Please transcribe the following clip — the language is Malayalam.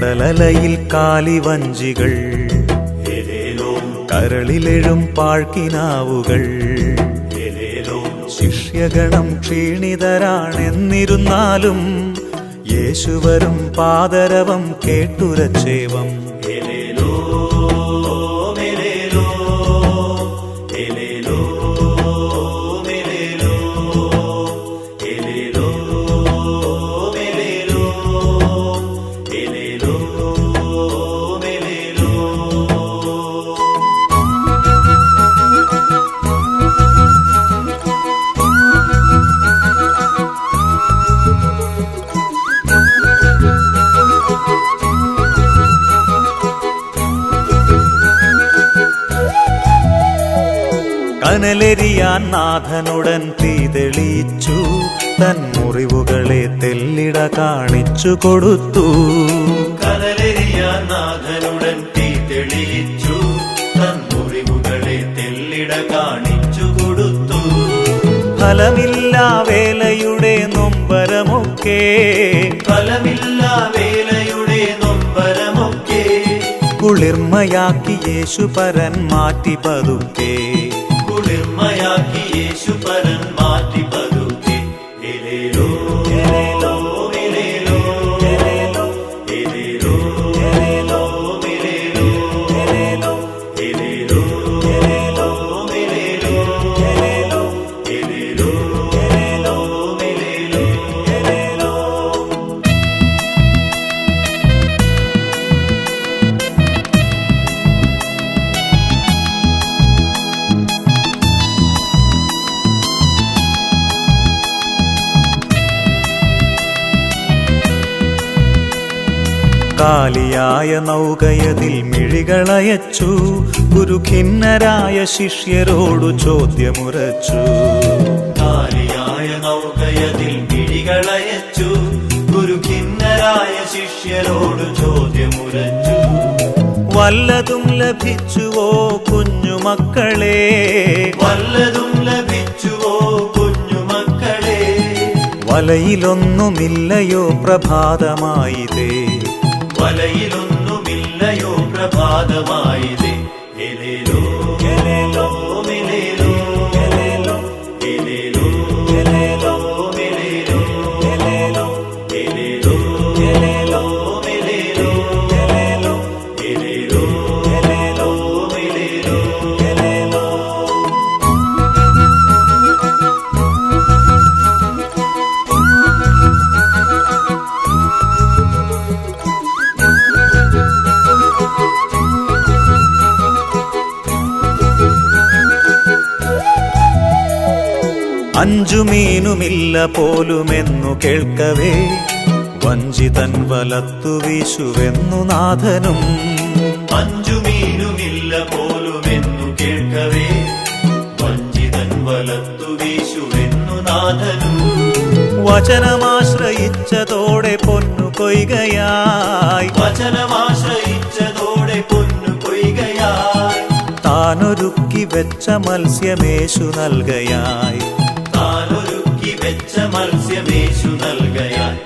കടലയിൽ കാലിവഞ്ചികൾ കരളിലെഴും പാഴ്ക്കിനാവുകൾ ശിഷ്യഗണം ക്ഷീണിതരാണെന്നിരുന്നാലും യേശുവരും പാദരവം കേട്ടുരച്ചേവം. കനലെരിയാൻ നാഥനുടൻ തീ തെളിയിച്ചു തൻ മുറിവുകളെ തെല്ലിട കാണിച്ചു കൊടുത്തു. കനലെരിയാൻ നാഥനുടൻ തീ തെളിയിച്ചു തൻ മുറിവുകളെ തെല്ലിട കാണിച്ചു കൊടുത്തു. ഫലമില്ല വേലയുടെ നൊമ്പരമൊക്കെ. ഫലമില്ല വേലയുടെ നൊമ്പരമൊക്കെ. കുളിർമയാക്കി യേശു പരൻ മാറ്റി പതുക്കെ. കുളിർമയാക്കി യേശു പരൻ മാറ്റി പതുക്കെ എലേലോ, എലേലോ, എലേലോ, എലേലോ, എലേലോ, എലേലോ, എലേലോ, എലേലോ, എലേലോ, എലേലോ, എലേലോ, കാലിയായ നൗകയതിൽ മിഴികളയച്ചു. ഗുരുഖിന്നരായ ശിഷ്യരോടു ചോദ്യമുറച്ചു. കാലിയായ നൗകയതിൽ മിഴികളയച്ചു. ഗുരുഖിന്നരായ ശിഷ്യരോടു ചോദ്യമുറച്ചു. വല്ലതും ലഭിച്ചുവോ കുഞ്ഞുമക്കളെ? വല്ലതും ലഭിച്ചുവോ കുഞ്ഞുമക്കളെ? വലയിലൊന്നുമില്ലയോ പ്രഭാതമായിതേ മലയിലൊന്നുമില്ലയോ പ്രഭാതമായിതേ. എലേലോ അഞ്ചു മീനുമില്ല പോലുമെന്നു കേൾക്കവേ. വഞ്ചിതൻ വലത്തു വീശുവെന്നു നാഥനും. അഞ്ചു മീനുമില്ല പോലുമെന്നു കേൾക്കവേ. വഞ്ചിതൻ വലത്തു വീശുവെന്നു നാഥനും. വചനമാശ്രയിച്ചതോടെ പൊന്നു കൊയ്കയായി വചനമാശ്രയിച്ചതോടെ പൊന്നു കൊയ്കയായി താനൊരുക്കി വെച്ച മത്സ്യമേശു നൽകയായി. മികച്ച മത്സ്യമേശു നൽകയാൽ